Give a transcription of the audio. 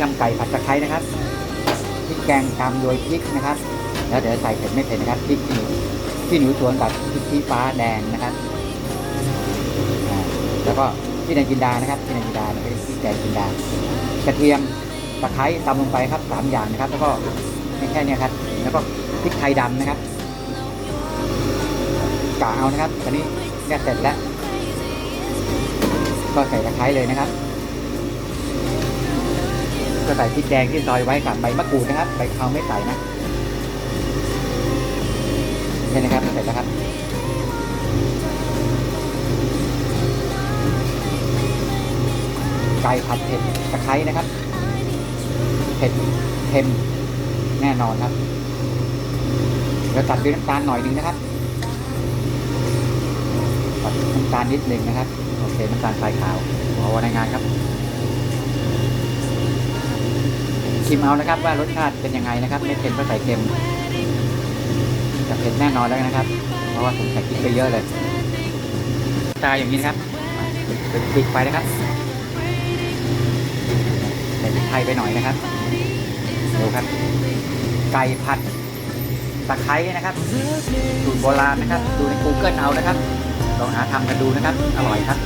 ยำไก่ผัดตะไคร้นะครับพริกแกงตำโดยพริกนะครับ แล้วเดี๋ยวใส่เผ็ดไม่เผ็ดนะครับพริกขี้หนูขี้หนูสวนกับพริกชี้ฟ้าแดงนะครับแล้วก็พี่แดงจินดานะครับพี่แดงจินดาไม่ใช่พี่แดงจินดากระเทียมตะไคร้ตำลงไปครับสามอย่างนะครับ แล้วก็ไม่แค่นี้ครับ แล้วก็พริกไทยดำนะครับกะเอานะครับตอนนี้เนี่ยเสร็จแล้ว ก็ใส่ตะไคร้เลยนะครับ ก็ใส่พริกแดงที่ซอยไว้กับใบมะกรูดนะครับใบเขาไม่ใส่นะนี่นะครับเสร็จแล้วครับไก่ผัดเผ็ดตะไคร้นะครับเผ็ดเค็มแน่นอนครับเดี๋ยวตัดด้วยน้ำตาลหน่อยหนึงนะครับตัดน้ำตาลนิดหนึ่งนะครับโอเคน้ำตาลทรายขาวเอาไว้ในงานครับ ชิมเอานะครับ ว่ารสชาติเป็นยังไงนะครับ ไม่เค็มก็ใส่เค็มจะเผ็ดแน่นอนแล้วนะครับ เพราะว่าผมใส่พริกไปเยอะเลย ตาอย่างนี้นะครับปิดไฟนะครับใส่พริกไทยไปหน่อยนะครับดูครับ ไก่ผัดตะไคร้นะครับสูตรโบราณนะครับ ดูใน Google เอานะครับ ลองหาทำกันดูนะครับ อร่อยครับ